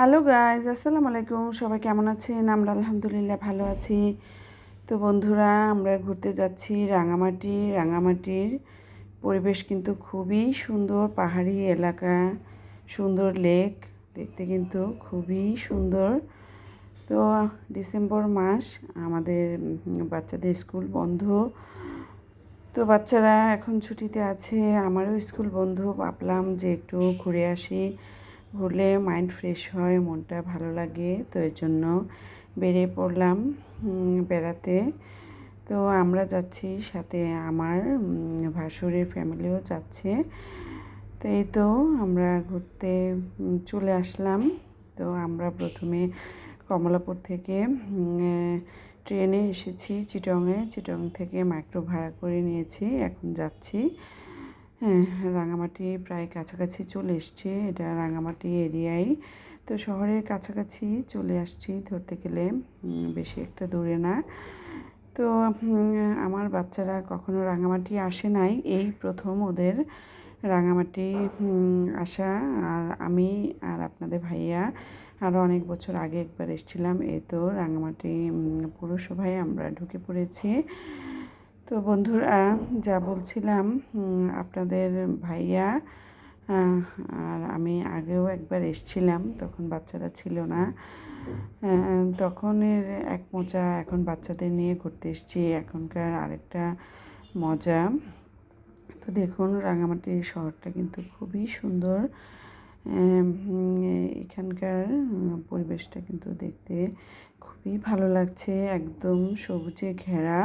Hello guys আসসালামু আলাইকুম। সবাই কেমন আছেন? আমরা আলহামদুলিল্লাহ ভালো আছি। তো বন্ধুরা, আমরা ঘুরতে যাচ্ছি রাঙামাটি। রাঙামাটির পরিবেশ কিন্তু খুবই সুন্দর, পাহাড়ি এলাকা, সুন্দর লেক, দেখতে কিন্তু খুবই সুন্দর। তো ডিসেম্বর মাস, আমাদের বাচ্চাদের স্কুল বন্ধ। তো বাচ্চারা এখন ছুটিতে আছে, আমারও স্কুল বন্ধ। ভাবলাম যে একটু ঘুরে আসি। ঘুরলে মাইন্ড ফ্রেশ হয়, মনটা ভালো লাগে, তো এর জন্য বেরিয়ে পড়লাম বেড়াতে। তো আমরা যাচ্ছি সাথে আমার ভাসুরের ফ্যামিলিও যাচ্ছে। তো এই তো আমরা ঘুরতে চলে আসলাম। তো আমরা প্রথমে কমলাপুর থেকে ট্রেনে এসেছি, চিটংয়ে। চিটং থেকে মাইক্রো ভাড়া করে নিয়েছি, এখন যাচ্ছি। হ্যাঁ রাঙামাটি প্রায় কাছাকাছি চলে এসছি। এটা রাঙামাটি এরিয়ায় তো শহরের কাছাকাছি চলে আসছি ধরতে গেলে বেশি একটা দূরে না। তো আমার বাচ্চারা কখনো রাঙামাটি আসে নাই। এই প্রথম ওদের রাঙামাটি আসা। আর আমি আর আপনাদের ভাইয়া আরও অনেক বছর আগে একবার এসেছিলাম। এই তো রাঙামাটি পৌরসভায় আমরা ঢুকে পড়েছি। তো বন্ধুরা, যা বলছিলাম আপনাদের ভাইয়া আর আমি আগেও একবার এসছিলাম, তখন বাচ্চারা ছিল না। তখনের এক মজা এখন বাচ্চাদের নিয়ে ঘুরতে এসেছি, এখনকার আরেকটা মজা। তো দেখুন, রাঙামাটি শহরটা কিন্তু খুবই সুন্দর। এখানকার পরিবেশটা কিন্তু দেখতে খুবই ভালো লাগছে, একদম সবুজে ঘেরা।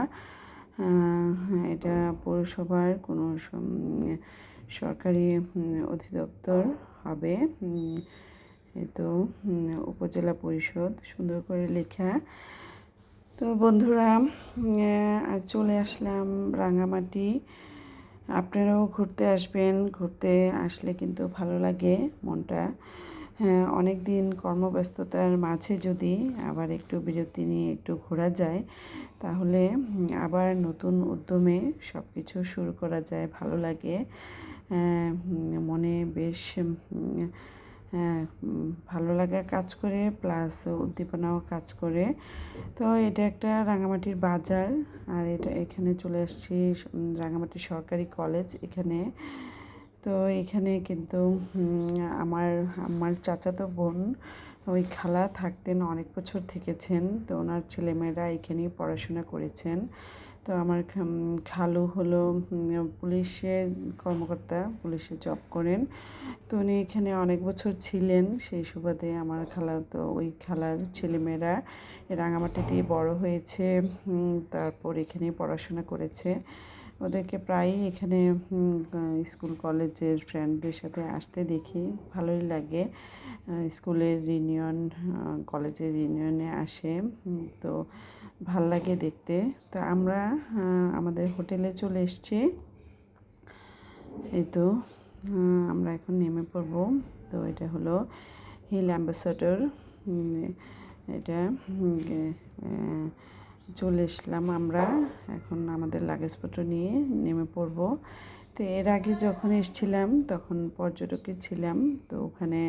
এটা পৌরসভার কোনো সরকারি অধিদপ্তর হবে। তো উপজেলা পরিষদ সুন্দর করে লেখা। তো বন্ধুরা চলে আসলাম রাঙামাটি। আপনারাও ঘুরতে আসবেন। ঘুরতে আসলে কিন্তু ভালো লাগে মনটা। অনেক দিন কর্মব্যস্ততার মাঝে যদি আবার একটু বিরতি নিয়ে একটু ঘোরা যায় তাহলে আবার নতুন উদ্যমে সব কিছু শুরু করা যায় ভালো লাগে। আহ, মনে বেশ হ্যাঁ ভালো লাগা কাজ করে প্লাস উদ্দীপনাও কাজ করে। তো এটা একটা রাঙামাটির বাজার আর এটা এখানে চলে আসছি উম, রাঙামাটি সরকারি কলেজ। এখানে তো এখানে কিন্তু আমার আমার চাচাতো বোন ওই খালা থাকতেন, অনেক বছর থেকেছেন। তো ওনার ছেলেমেয়েরা এখানেই পড়াশোনা করেছেন। তো আমার খালু হলো পুলিশের কর্মকর্তা, পুলিশে জব করেন। তো উনি এখানে অনেক বছর ছিলেন। সেই সুবাদে আমার খালা তো, ওই খালার ছেলেমেয়েরা রাঙামাটিতেই বড় হয়েছে। তারপর এখানেই পড়াশোনা করেছে। ওদেরকে প্রায়ই এখানে স্কুল কলেজের ফ্রেন্ডদের সাথে আসতে দেখি। ভালোই লাগে স্কুলের রিউনিয়ন কলেজের রিউনিয়নে আসে তো ভালো লাগে দেখতে। তো আমরা আমাদের হোটেলে চলে এসেছি। এই তো আমরা এখন নেমে পড়ব। তো এটা হলো হিল অ্যাম্বাসাডর এটা চলে এসলাম আমরা। এখন আমাদের লাগেজপত্র নিয়ে নেমে পড়ব। তো এর আগে যখন এসছিলাম, তখন পর্যটকে ছিলাম। তো ওখানে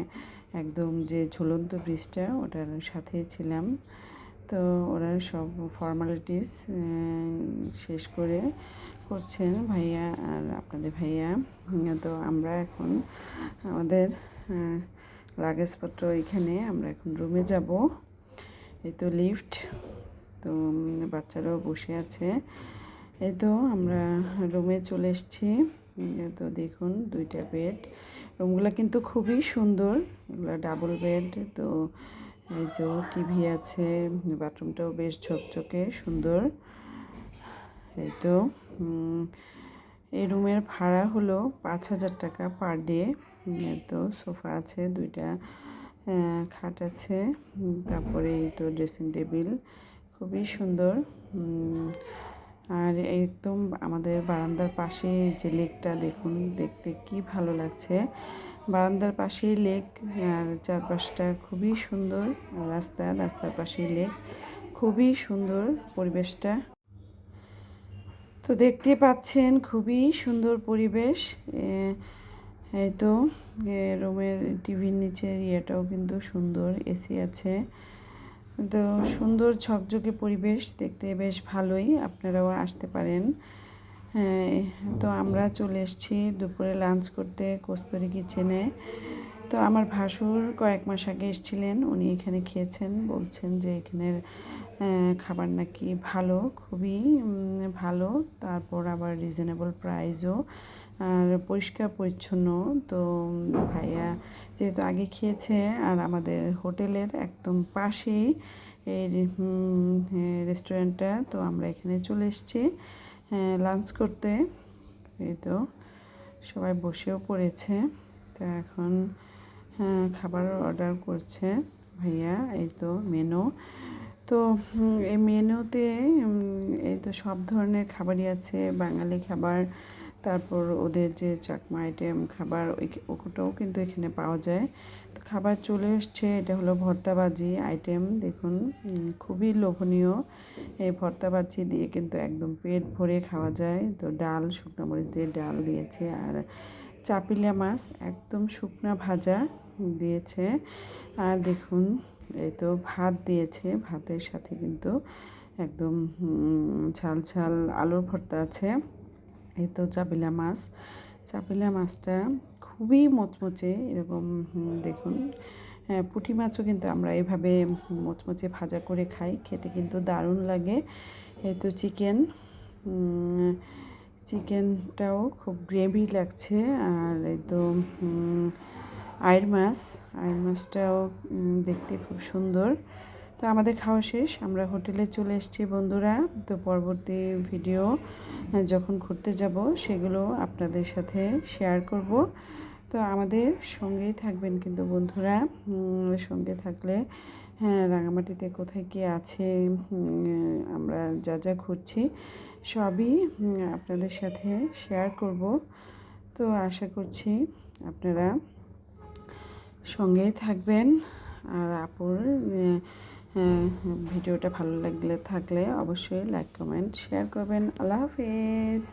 একদম যে ঝুলন্ত ব্রিজটা, ওটার সাথে ছিলাম। তো ওরা সব ফর্মালিটিস শেষ করে করছেন ভাইয়া আর আপনাদের ভাইয়া। তো আমরা এখন আমাদের লাগেজপত্র এখানে, আমরা এখন রুমে যাব। এই তো লিফট তো বাচ্চারাও বসে আছে। এই তো আমরা রুমে চলে এসেছি। তো দেখুন দুইটা বেড। রুমগুলো কিন্তু খুবই সুন্দর। এগুলো ডাবল বেড। তো, এই যে টিভি আছে, বাথরুমটাও বেশ ঝকঝকে, সুন্দর। এই তো এই রুমের ভাড়া হলো পাঁচ হাজার টাকা পার ডে। তো সোফা আছে, দুইটা খাট আছে। তারপরে এই তো ড্রেসিং টেবিল। খুবই সুন্দর। আর একদম আমাদের বারান্দার পাশে যে লেকটা দেখুন, দেখতে কি ভালো লাগছে। বারান্দার পাশেই লেক, আর চারপাশটা খুবই সুন্দর। রাস্তা, রাস্তার পাশেই লেক, খুবই সুন্দর পরিবেশটা। তো দেখতে পাচ্ছেন খুবই সুন্দর পরিবেশ। এই তো রুমের টিভির নিচের ইয়েটাও কিন্তু সুন্দর, এসি আছে। তো সুন্দর ঝকঝকে পরিবেশ দেখতে বেশ ভালোই, আপনারাও আসতে পারেন। হ্যাঁ তো আমরা চলে এসেছি দুপুরে লাঞ্চ করতে কস্তুরি কিচেনে তো আমার ভাসুর কয়েক মাস আগে এসেছিলেন, উনি এখানে খেয়েছেন, বলছেন যে এখানের খাবার নাকি ভালো, খুবই ভালো, তারপর আবার রিজনেবল প্রাইসও আর পরিষ্কার পরিচ্ছন্ন। তো ভাইয়া যেহেতু আগে খেয়েছে, আর আমাদের হোটেলের একদম পাশেই এই রেস্টুরেন্টটা, তো আমরা এখানে চলে এসেছি লাঞ্চ করতে। এই তো সবাই বসেও পড়েছে, তো এখন খাবার অর্ডার করছে ভাইয়া, এই তো মেনু তো এই মেনুতে এই তো সব ধরনের খাবারই আছে, বাঙালি খাবার তারপর ওদের যে চাকমা আইটেম খাবার ওটাও কিন্তু এখানে পাওয়া যায়। তো খাবার চলে এসছে, এটা হলো ভর্তাবাজি আইটেম দেখুন খুবই লোভনীয়। এই ভর্তাবাজি দিয়ে কিন্তু একদম পেট ভরে খাওয়া যায়। তো ডাল, শুকনো মরিচ দিয়ে ডাল দিয়েছে, আর চাপিলা মাছ, একদম শুকনা ভাজা দিয়েছে। আর দেখুন, এই তো ভাত দিয়েছে, ভাতের সাথে কিন্তু একদম ঝাল ঝাল আলুর ভর্তা আছে। এই তো চাপিলা মাছ। চাপিলা মাছটা খুবই মচমচে, এরকম দেখুন। হ্যাঁ পুঁটি মাছও কিন্তু আমরা এভাবে মচমচে ভাজা করে খাই। খেতে কিন্তু দারুণ লাগে। এই তো চিকেন চিকেনটাও খুব গ্রেভি লাগছে। আর এই তো আয়ের মাছ আয়ের মাছটাও দেখতে খুব সুন্দর। তো আমাদের খাওয়া শেষ। আমরা হোটেলে চলে এসেছি বন্ধুরা। তো পরবর্তী ভিডিও যখন ঘুরতে যাব, সেগুলো আপনাদের সাথে শেয়ার করব। তো আমাদের সঙ্গেই থাকবেন কিন্তু বন্ধুরা। সঙ্গে থাকলে হ্যাঁ রাঙামাটিতে কোথায় কি আছে আমরা যা যা ঘুরছি, সবই আপনাদের সাথে শেয়ার করব। তো আশা করছি আপনারা সঙ্গেই থাকবেন। আর আপুর ভিডিওটা ভালো লাগলে থাকলে অবশ্যই লাইক কমেন্ট শেয়ার করবেন। আল্লাহ হাফেজ।